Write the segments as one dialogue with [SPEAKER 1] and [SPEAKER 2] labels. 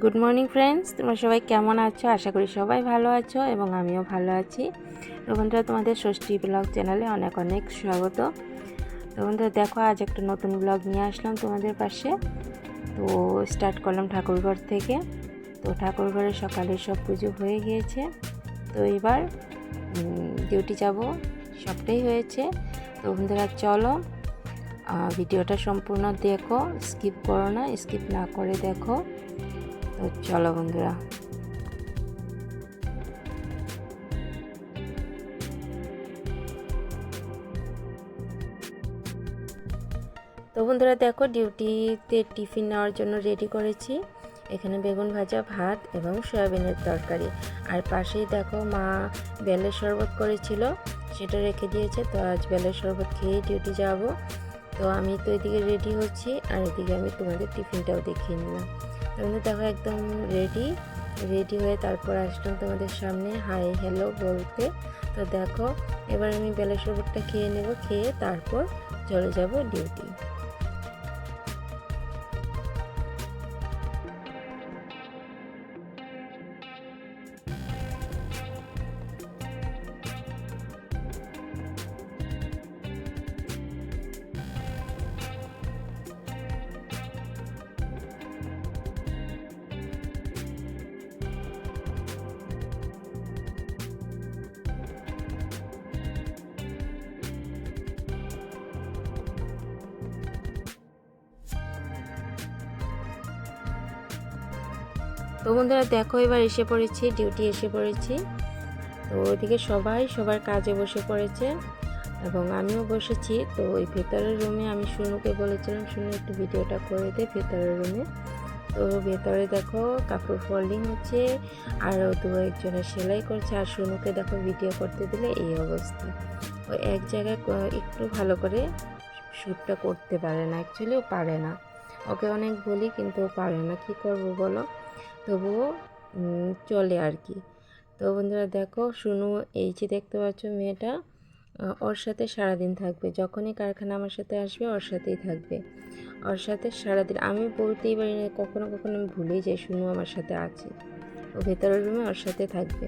[SPEAKER 1] Good morning friends তোমরা সবাই কেমন আছো? আশা করি সবাই ভালো আছো এবং আমিও ভালো আছি। তো বন্ধুরা, তোমাদের ষষ্ঠী ব্লগ চ্যানেলে অনেক অনেক স্বাগত। তো বন্ধুরা, দেখো, আজ একটা নতুন ব্লগ নিয়ে আসলাম তোমাদের পাশে। তো স্টার্ট করলাম ঠাকুরঘর থেকে। তো ঠাকুরঘরে সকালে সব পুজো হয়ে গিয়েছে। তো এবার ডিউটি যাব। সবটাই হয়েছে। তো বন্ধুরা, চলো ভিডিওটা সম্পূর্ণ দেখো। স্কিপ করো না স্কিপ না করে দেখো। তো চলো বন্ধুরা। তো বন্ধুরা দেখো, ডিউটিতে টিফিন নেওয়ার জন্য রেডি করেছি। এখানে বেগুন ভাজা, ভাত এবং সয়াবিনের তরকারি। আর পাশেই দেখো, মা বেলের শরবত করেছিল, সেটা রেখে দিয়েছে। তো আজ বেলের শরবত খেয়ে ডিউটি যাব। তো আমি তো এদিকে রেডি হচ্ছি, আর এদিকে আমি তোমাদের টিফিনটাও দেখিয়ে নিলাম। তোমাদের দেখো একদম রেডি রেডি হয়ে তারপর আসলাম তোমাদের সামনে। হাই হ্যালো বলতে। তো দেখো, এবার আমি বেলা শরবতটা খেয়ে নেব, খেয়ে তারপর চলে যাব ডিউটি তো বন্ধুরা দেখো, এবার এসে পড়েছি ডিউটি এসে পড়েছি। তো ওইদিকে সবাই সবার কাজে বসে পড়েছে এবং আমিও বসেছি। তো ওই ভেতরের রুমে আমি শুনুকে বলেছিলাম শুনু একটু ভিডিওটা করে দে ভেতরের রুমে তো ভেতরে দেখো, কাপড় ফোল্ডিং হচ্ছে, আর দু একজনের সেলাই করছে, আর শুনুকে দেখো ভিডিও করতে দিলে এই অবস্থা। ও এক জায়গায় একটু ভালো করে শ্যুটটা করতে পারে না অ্যাকচুয়ালি ও পারে না। ওকে অনেক বলি, কিন্তু ও পারে না। কী করব বলো? তবুও চলে আর কি। তো বন্ধুরা দেখো শুনু এই যে দেখতে পাচ্ছ মেয়েটা ওর সাথে সারাদিন থাকবে। যখনই কারখানা আমার সাথে আসবে, ওর সাথেই থাকবে। ওর সাথে সারাদিন, আমি বলতেই পারি না, কখনো কখনো আমি ভুলেই যাই শুনু আমার সাথে আছে। ও ভেতরের রুমে ওর সাথে থাকবে।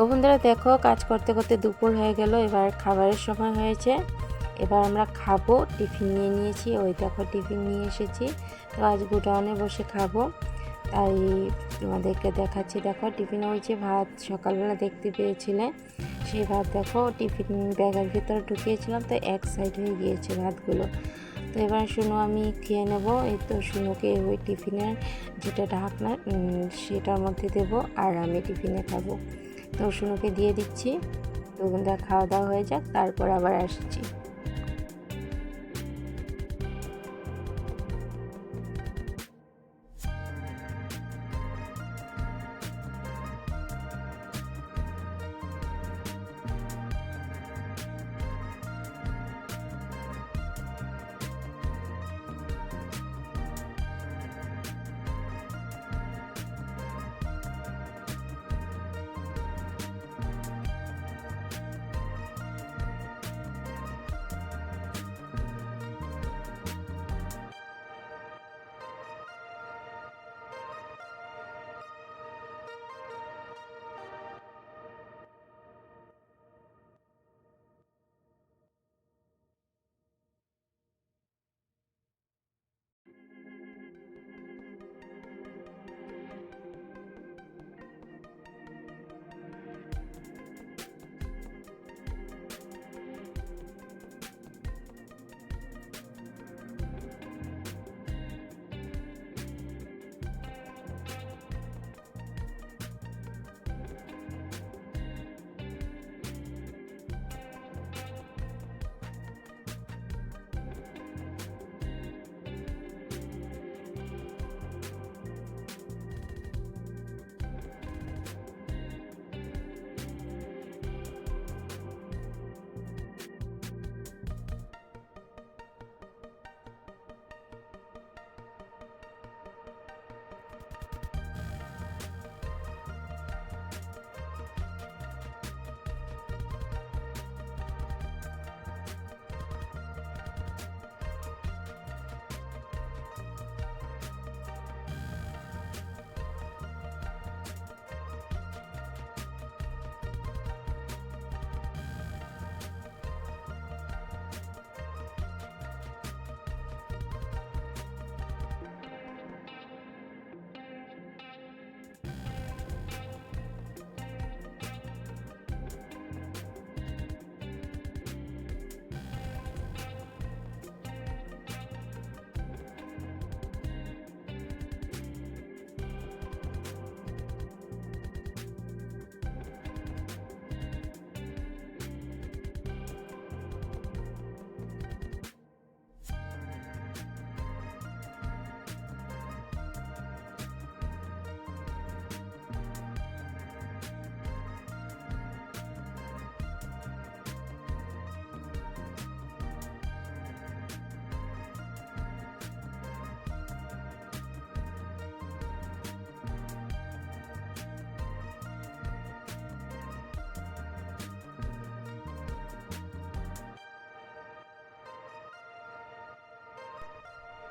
[SPEAKER 1] তো বন্ধুরা দেখো, কাজ করতে করতে দুপুর হয়ে গেল, এবার খাবারের সময় হয়েছে। এবার আমরা খাব, টিফিন নিয়ে নিয়েছি, ওই দেখো টিফিন নিয়ে এসেছি। তো আজ গুডাউনে বসে খাব। তাই তোমাদেরকে দেখাচ্ছি, দেখো টিফিনে যে ভাত সকালবেলা দেখতে পেয়েছিলে, সেই ভাত দেখো টিফিন ব্যাগের ভিতরে ঢুকিয়েছিলাম, তো এক সাইড হয়ে গিয়েছে ভাতগুলো। তো এবার শুনো, আমি খেয়ে নেব, এই তো শুনুকে ওই টিফিনের যেটা ঢাকনা সেটার মধ্যে দেবো, আর আমি টিফিনে খাব। তো দিয়ে দিচ্ছি। তো খাওয়া দাওয়া হয়ে যাক তারপর আবার আসছি।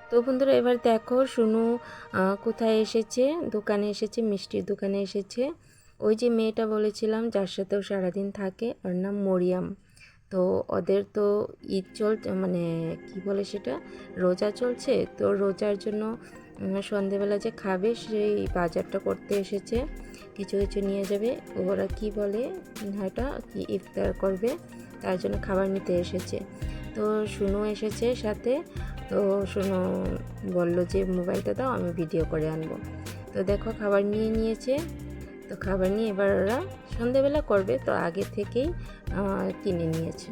[SPEAKER 1] তো বন্ধুরা, এবার দেখো শুনু কোথায় এসেছে? দোকানে এসেছে, মিষ্টির দোকানে এসেছে। ওই যে মেয়েটা বলেছিলাম, যার সাথেও সারাদিন থাকে, ওর নাম মরিয়াম। তো ওদের তো ঈদ চল মানে কি বলে সেটা? রোজা চলছে, তো রোজার জন্য সন্ধেবেলা যে খাবে, সেই বাজারটা করতে এসেছে। কিছু কিছু নিয়ে যাবে। ওরা কি বলে, হয়তো কি ইফতার করবে, তার জন্য খাবার নিতে এসেছে। তো শুনু এসেছে সাথে তো শোনো, বলল যে, মোবাইলটা দাও, আমি ভিডিও করে আনব। তো দেখো, খাবার নিয়ে নিয়েছে। তো খাবার নিয়ে এবার ওরা সন্ধেবেলা করবে, তো আগে থেকেই কিনে নিয়েছে।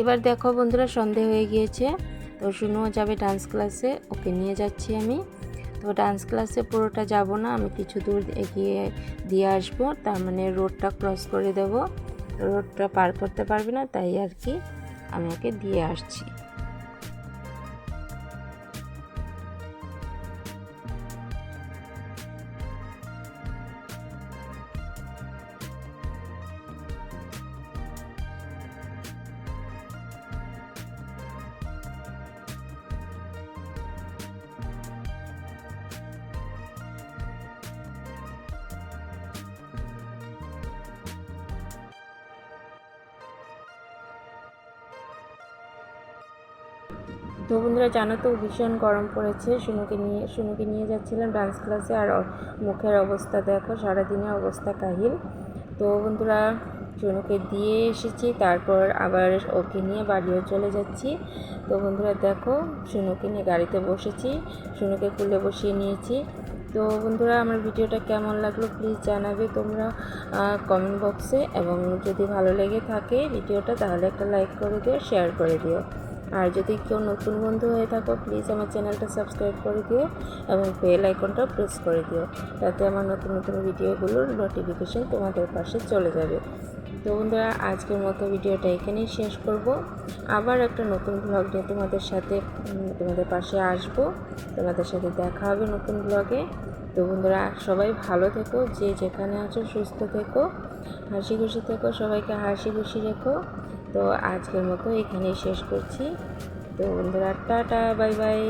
[SPEAKER 1] এবার দেখো বন্ধুরা, সন্ধে হয়ে গিয়েছে। তো শুনুও যাবে ডান্স ক্লাসে ওকে নিয়ে যাচ্ছি আমি। তো ডান্স ক্লাসে পুরোটা যাব না, আমি কিছু দূর এগিয়ে দিয়ে আসব, তার মানে রোডটা ক্রস করে দেব। রোডটা পার করতে পারবে না, তাই আর কি আমি ওকে দিয়ে আসছি। তো বন্ধুরা, জানো তো ভীষণ গরম পড়েছে। শুনুকে নিয়ে শুনুকে নিয়ে যাচ্ছিলাম ডান্স ক্লাসে আর মুখের অবস্থা দেখো, সারাদিনের অবস্থা কাহিল। তো বন্ধুরা শুনুকে দিয়ে এসেছি, তারপর আবার ওকে নিয়ে বাড়িও চলে যাচ্ছি। তো বন্ধুরা, দেখো শুনুকে নিয়ে গাড়িতে বসেছি শুনুকে কুলে বসিয়ে নিয়েছি। তো বন্ধুরা, আমার ভিডিওটা কেমন লাগল প্লিজ জানাবে তোমরা কমেন্ট বক্সে এবং যদি ভালো লেগে থাকে ভিডিওটা, তাহলে একটা লাইক করে দিও শেয়ার করে দিও। আর যদি কেউ নতুন বন্ধু হয়ে থাকো প্লিজ আমার চ্যানেলটা সাবস্ক্রাইব করে দিও এবং বেল আইকনটা প্রেস করে দিও। তাতে আমার নতুন নতুন ভিডিওগুলোর নোটিফিকেশন তোমাদের পাশে চলে যাবে। তো বন্ধুরা, আজকের মতো ভিডিওটা এখানেই শেষ করব। আবার একটা নতুন ব্লগ নিয়ে তোমাদের সাথে তোমাদের পাশে আসব। তোমাদের সাথে দেখা হবে নতুন ব্লগে তো বন্ধুরা, সবাই ভালো থেকো, যে যেখানে আছো সুস্থ থেকো। হাসি খুশি থেকো, সবাইকে হাসি খুশি রেখো। তো আজকের মতো এখানেই শেষ করছি। তো বন্ধুরা টাটা বাই বাই।